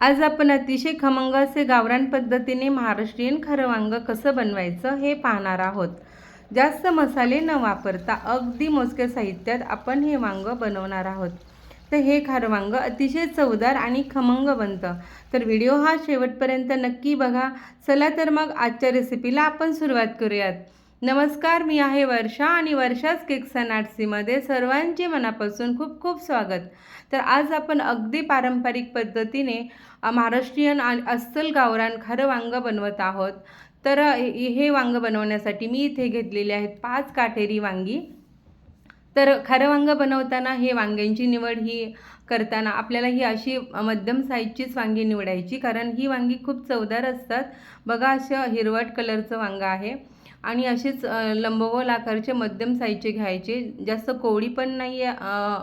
आज आपण अतिशय खमंग असे गावरान पद्धतीने महाराष्ट्रीयन खरं वांग कसं बनवायचं हे पाहणार आहोत. जास्त मसाले न वापरता अगदी मोजक्या साहित्यात आपण हे वांग बनवणार आहोत. तर हे खारं वांग अतिशय चवदार आणि खमंग बनतं. तर व्हिडिओ हा शेवटपर्यंत नक्की बघा. चला तर मग आजच्या रेसिपीला आपण सुरुवात करूयात. नमस्कार मी आहे वर्षा आणि वर्षाच केक्स अँड आर्ट्सीमध्ये सर्वांचे मनापासून खूप खूप स्वागत. तर आज आपण अगदी पारंपरिक पद्धतीने महाराष्ट्रीयन आणि अस्सल गावरान खारं वांग बनवत आहोत. तर हे हे वांग बनवण्यासाठी मी इथे घेतलेले आहेत पाच काटेरी वांगी. तर खारं वांग बनवताना हे वांग्यांची निवड ही करताना आपल्याला ही अशी मध्यम साईजचीच वांगी निवडायची. कारण ही वांगी खूप चवदार असतात. बघा असं हिरवट कलरचं वांगं आहे. आणि असेच लंबगोल आकारचे मध्यम साईजचे घ्यायचे. जास्त कोवळी पण नाही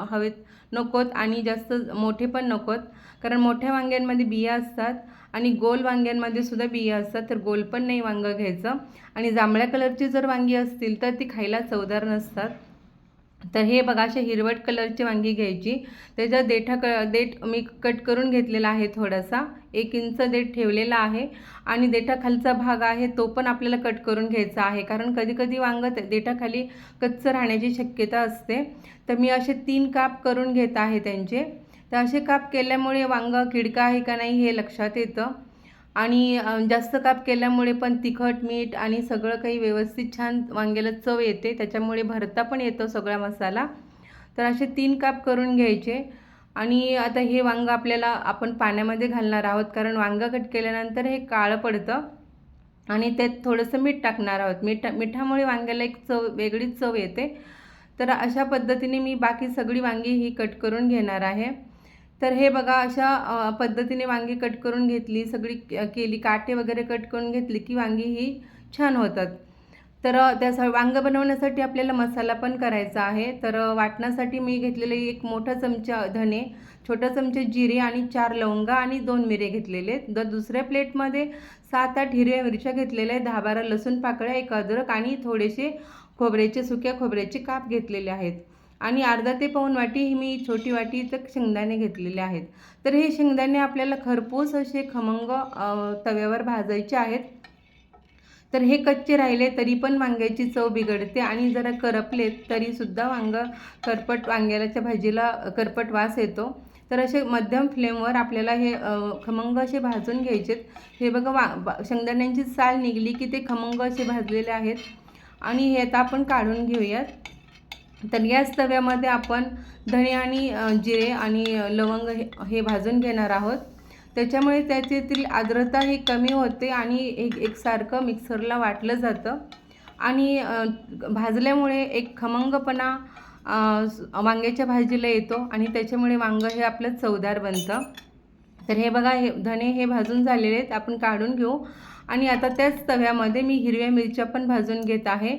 हवेत नकोत आणि जास्त मोठे पण नकोत. कारण मोठ्या वांग्यांमध्ये बिया असतात आणि गोल वांग्यांमध्ये सुद्धा बिया असतात तर गोल पण नाही वांगं घ्यायचं. आणि जांभळ्या कलरची जर वांगी असतील तर ती खायला चवदार नसतात. तर हे बघा असे हिरवट कलरची वांगी घ्यायची. त्याच्यात देठा क देठ मी कट करून घेतलेला आहे थोडासा. एक इंच देठ ठेवलेला आहे. आणि देठाखालचा भाग आहे तो पण आपल्याला कट करून घ्यायचा आहे. कारण कधीकधी वांगं देठाखाली कच्चं राहण्याची शक्यता असते. तर मी असे तीन काप करून घेत आहे त्यांचे. तर असे काप केल्यामुळे वांगं किडका आहे का नाही हे लक्षात येतं. आणि जास्त काप केल्यामुळे पण तिखट मीठ आणि सगळं काही व्यवस्थित छान वांग्याला चव येते. त्याच्यामुळे भरता पण येतो सगळा मसाला. तर असे तीन काप करून घ्यायचे. आणि आता हे वांगं आपल्याला आपण पाण्यामध्ये घालणार आहोत. कारण वांगं कट केल्यानंतर हे काळं पडतं. आणि त्यात थोडंसं मीठ टाकणार आहोत. मीठ मिठामुळे वांग्याला एक चव वेगळीच चव येते. तर अशा पद्धतीने मी बाकी सगळी वांगी ही कट करून घेणार आहे. तर हे बघा अशा पद्धतीने वांगी कट करून घेतली सगळी केली काटे वगैरे कट करून घेतली की वांगी ही छान होतात. तर त्यासाठी त्या वांगं बनवण्यासाठी आपल्याला मसाला पण करायचा आहे. तर वाटण्यासाठी मी घेतलेले एक मोठा चमचा धने छोटा चमचा जिरे आणि चार लवंगा आणि दोन मिरे घेतलेले आहेत. द दुसऱ्या प्लेटमध्ये सात आठ हिरव्या मिरच्या घेतलेल्या आहेत. दहा बारा लसूण पाकळ्या एक अद्रक आणि थोडेसे खोबऱ्याचे सुक्या खोबऱ्याचे काप घेतलेले आहेत. आणि अर्धा ते पाऊन वाटी ही मी छोटी वाटी तर शेंगदाणे घेतलेले आहेत. तर हे शेंगदाणे आपल्याला खरपूस असे खमंग तव्यावर भाजायचे आहेत. तर हे कच्चे राहिले तरी पण वांग्याची चव बिघडते आणि जरा करपले तरीसुद्धा वांग करपट वांग्याच्या भाजीला करपट वास येतो. तर असे मध्यम फ्लेमवर आपल्याला हे खमंग असे भाजून घ्यायचेत हे बघा वा वा- शेंगदाण्यांची साल निघली की ते खमंग असे भाजलेले आहेत. आणि हे आता आपण काढून घेऊयात. तर याच तव्यामध्ये आपण धणे आणि जिरे आणि लवंग हे हे भाजून घेणार आहोत. त्याच्यामुळे त्याच्यातील आर्द्रता ही कमी होते आणि एक एकसारखं मिक्सरला वाटलं जातं. आणि भाजल्यामुळे एक खमंगपणा वांग्याच्या भाजीला येतो आणि त्याच्यामुळे वांगं हे आपलं चवदार बनतं. तर हे बघा हे धणे हे भाजून झालेले आहेत. आपण काढून घेऊ. आणि आता त्याच तव्यामध्ये मी हिरव्या मिरच्या पण भाजून घेत आहे.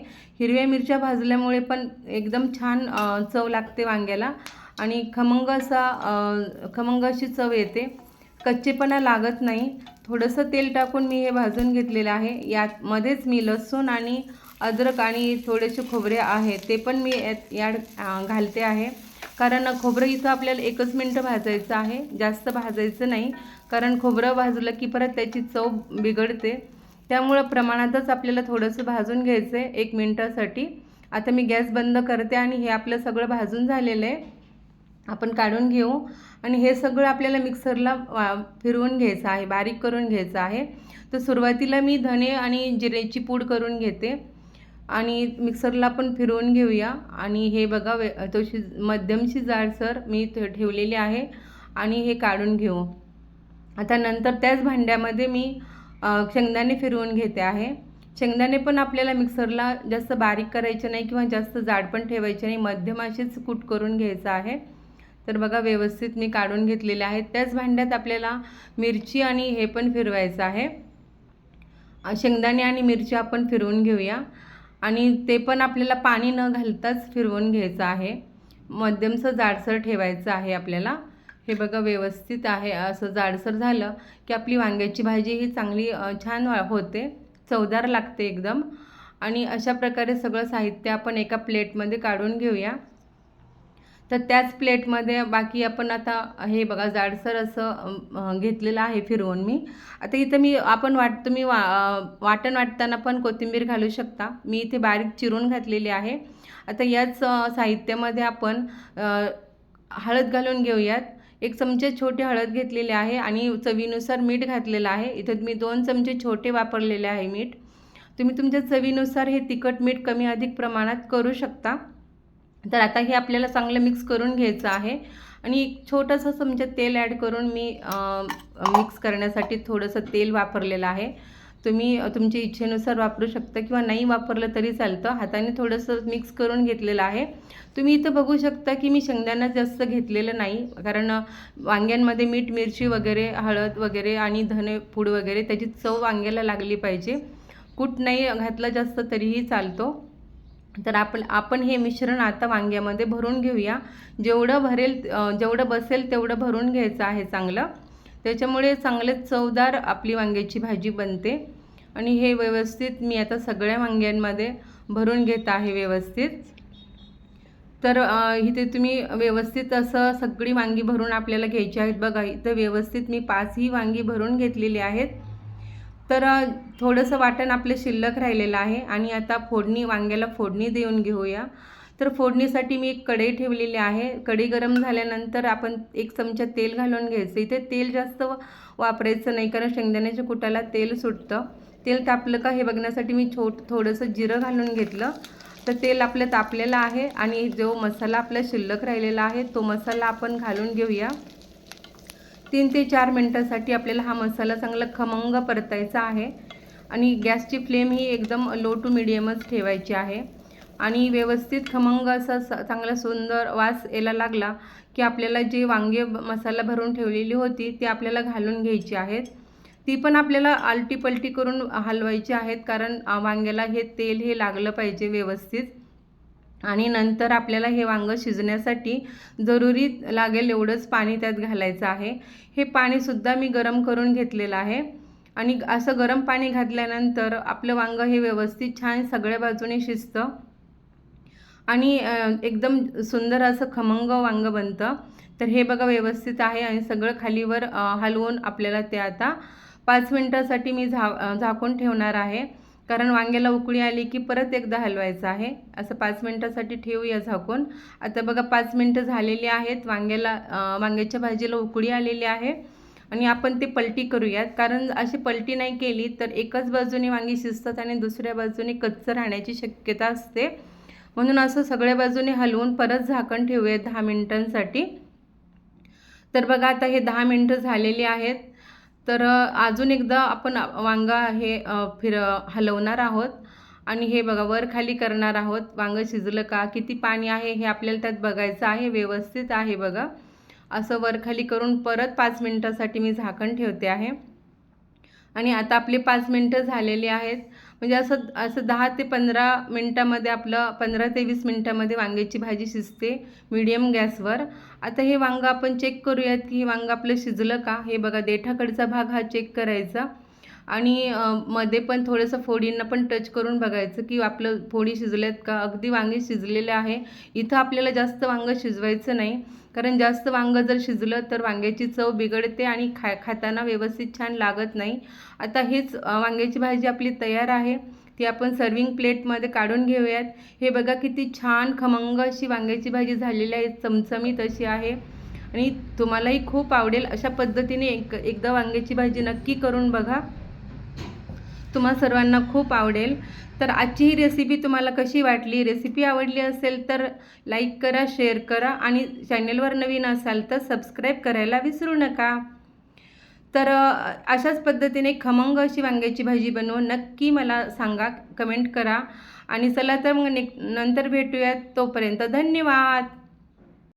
हिरव्या मिरच्या भाजल्यामुळे पण एकदम छान चव लागते वांग्याला. आणि खमंग असा खमंग अशी चव येते. कच्चेपणा लागत नाही. थोडंसं तेल टाकून मी हे भाजून घेतलेलं आहे. यातमध्येच मी लसूण आणि अद्रक आणि थोडेसे खोबरे आहे ते पण मी यात याड घालते आहे. कारण खोबरं इथं आपल्याला एकच मिनटं भाजायचं आहे. जास्त भाजायचं नाही. कारण खोबरं भाजलं की परत त्याची चव बिघडते. त्यामुळं प्रमाणातच आपल्याला थोडंसं भाजून घ्यायचं आहे एक मिनटासाठी. आता मी गॅस बंद करते आणि हे आपलं सगळं भाजून झालेलं आहे. आपण काढून घेऊ. आणि हे सगळं आपल्याला मिक्सरला वा फिरवून घ्यायचं आहे. बारीक करून घ्यायचं आहे. तर सुरुवातीला मी धने आणि जिरेची पूड करून घेते. आणि मिक्सरला पण फिरवून घेऊया. आणि हे बघा वे तशी मध्यमशी जाडसर मी ठे- ठेवलेली आहे आणि हे काढून घेऊ. आता नंतर त्याच भांड्यामध्ये मी शेंगदाणे फिरवून घेते आहे. शेंगदाणे पण आपल्याला मिक्सरला जास्त बारीक करायचे नाही किंवा जास्त जाड पण ठेवायचे नाही. मध्यम असेच कूट करून घ्यायचं आहे. तर बघा व्यवस्थित मी काढून घेतलेले आहेत. त्याच भांड्यात आपल्याला मिरची आणि हे पण फिरवायचं आहे. शेंगदाणे आणि मिरची आपण फिरवून घेऊया. आणि ते पण आपल्याला पाणी न घालताच फिरवून घ्यायचं आहे. मध्यमचं जाडसर ठेवायचं आहे आपल्याला. हे बघा व्यवस्थित आहे. असं जाडसर झालं की आपली वांग्याची भाजी ही चांगली छान होते. चवदार लागते एकदम. आणि अशा प्रकारे सगळं साहित्य आपण एका प्लेटमध्ये काढून घेऊया. तर त्याच प्लेटमध्ये बाकी आपण आता हे बघा जाडसर असं घेतलेलं आहे फिरवून मी. आता इथं मी आपण वाट तुम्ही वा वाटण वाटताना पण कोथिंबीर घालू शकता. मी इथे बारीक चिरून घातलेली आहे. आता याच साहित्यामध्ये आपण हळद घालून घेऊयात. एक चमचे छोटे हळद घेतलेले आहे आणि चवीनुसार मीठ घातलेलं आहे. इथं मी दोन चमचे छोटे वापरलेले आहे मीठ. तुम्ही तुमच्या चवीनुसार हे तिखट मीठ कमी अधिक प्रमाणात करू शकता. तर आता हे आपल्याला चांगलं मिक्स करून घ्यायचं आहे. आणि एक छोटंसं समजा म्हणजे तेल ॲड करून मी मिक्स करण्यासाठी थोडंसं तेल वापरलेलं आहे. तुम्ही तुमच्या इच्छेनुसार वापरू शकता किंवा नाही वापरलं तरी चालतं. हाताने थोडंसं मिक्स करून घेतलेलं आहे. तुम्ही इथं बघू शकता की मी शेंगदाणा जास्त घेतलेलं नाही. कारण वांग्यांमध्ये मीठ मिरची वगैरे हळद वगैरे आणि धने पूड वगैरे त्याची चव वांग्याला लागली पाहिजे. कूट नाही घातला जास्त तरीही चालतो. तर आपण आपण हे मिश्रण आता वांग्यामध्ये भरून घेऊया. जेवढं भरेल जेवढं बसेल तेवढं भरून घ्यायचं आहे चांगलं. त्याच्यामुळे चांगले चवदार आपली वांग्याची भाजी बनते. आणि हे व्यवस्थित मी आता सगळ्या वांग्यांमध्ये भरून घेत आहे व्यवस्थित. तर इथे तुम्ही व्यवस्थित असं सगळी वांगी भरून आपल्याला घ्यायची आहेत बघा. इथं व्यवस्थित मी पाचही वांगी भरून घेतलेली आहेत. तर थोडंसं वाटण आपलं शिल्लक राहिलेलं आहे आणि आता फोडणी वांग्याला फोडणी देऊन घेऊया. तर फोडणीसाठी मी एक कढई ठेवलेली आहे. कढई गरम झाल्यानंतर आपण एक चमचा तेल घालून घ्यायचं. इथे तेल जास्त वापरायचं नाही कारण शेंगदाण्याच्या कुटाला तेल सुटतं. तेल तापलं का हे बघण्यासाठी मी छोट थोडंसं जिरं घालून घेतलं. तर तेल आपलं तापलेलं आहे आणि जो मसाला आपला शिल्लक राहिलेला आहे तो मसाला आपण घालून घेऊया. तीन ते चार मिनटासाठी आपल्याला हा मसाला चांगला खमंग परतायचा आहे. आणि गॅसची फ्लेम ही एकदम लो टू मिडियमच ठेवायची आहे. आणि व्यवस्थित खमंग असा स- चांगला सुंदर वास यायला लागला की आपल्याला जे वांगे मसाला भरून ठेवलेली होती ती आपल्याला घालून घ्यायची आहेत. ती पण आपल्याला आलटी पलटी करून हलवायची आहेत कारण वांग्याला हे तेल हे लागलं पाहिजे व्यवस्थित. आणि नंतर आपल्याला हे वांगं शिजण्यासाठी जरुरी लागेल एवढंच पाणी त्यात घालायचं आहे. हे पाणीसुद्धा मी गरम करून घेतलेलं आहे. आणि असं गरम पाणी घातल्यानंतर आपलं वांगं हे व्यवस्थित छान सगळ्या बाजूने शिजतं. आणि एकदम सुंदर असं खमंग वांगं बनतं. तर हे बघा व्यवस्थित आहे आणि सगळं खालीवर हलवून आपल्याला ते आता पाच मिनटासाठी मी झा झाकून ठेवणार आहे. कारण वांग्याला उकळी आली की परत एकदा हलवायचं आहे. असं पाच मिनटासाठी ठेवूया झाकून. आता बघा पाच मिनटं झालेली आहेत. वांग्याला वांग्याच्या भाजीला उकळी आलेली आहे. आणि आपण ते पलटी करूयात. कारण अशी पलटी नाही केली तर एकच बाजूने वांगी शिजतात आणि दुसऱ्या बाजूने कच्चं राहण्याची शक्यता असते. म्हणून असं सगळ्या बाजूने हलवून परत झाकण ठेवूयात दहा मिनटांसाठी. तर बघा आता हे दहा मिनटं झालेली आहेत. तर अजून एकदा आपण वांगा हे फिर हलवणार आहोत. आणि हे बघा वर खाली करणार आहोत. वांगं शिजलं का? किती पाणी आहे? हे आपल्याला त्यात बघायचं आहे. व्यवस्थित आहे बघा. असं वरखाली करून परत पाच मिनटासाठी मी झाकण ठेवते आहे. आणि आता आपले पाच मिनटं झालेली आहेत. म्हणजे असं असं दहा ते पंधरा मिनटामध्ये आपलं पंधरा ते वीस मिनटामध्ये वांग्याची भाजी शिजते मीडियम गॅसवर. आता हे वांगं आपण चेक करूयात की हे वांगं आपलं शिजलं का? हे बघा देठाकडचा भाग हा चेक करायचा. आणि मध्ये पण थोडंसं फोडींना पण टच करून बघायचं की आपलं फोडी शिजल्यात का? अगदी वांगे शिजलेले आहे. इथं आपल्याला जास्त वांगं शिजवायचं नाही. कारण जास्त वांगं जर शिजलं तर वांग्याची चव बिघडते आणि खा खाताना व्यवस्थित छान लागत नाही. आता हेच वांग्याची भाजी आपली तयार आहे. ती आपण सर्विंग प्लेटमध्ये काढून घेऊयात. हे बघा किती छान खमंग अशी वांग्याची भाजी झालेली आहे. चमचमीत अशी आहे. आणि तुम्हालाही खूप आवडेल. अशा पद्धतीने एक एकदा वांग्याची भाजी नक्की करून बघा. तुम्हा सर्वांना खूप आवडेल. तर आजची ही रेसिपी तुम्हाला कशी वाटली? रेसिपी आवडली असेल तर लाईक करा शेअर करा आणि चॅनेलवर नवीन असाल तर सबस्क्राईब करायला विसरू नका. तर अशाच पद्धतीने खमंग अशी वांग्याची भाजी बनवून नक्की मला सांगा कमेंट करा. आणि चला तर मग नंतर भेटूयात. तोपर्यंत धन्यवाद!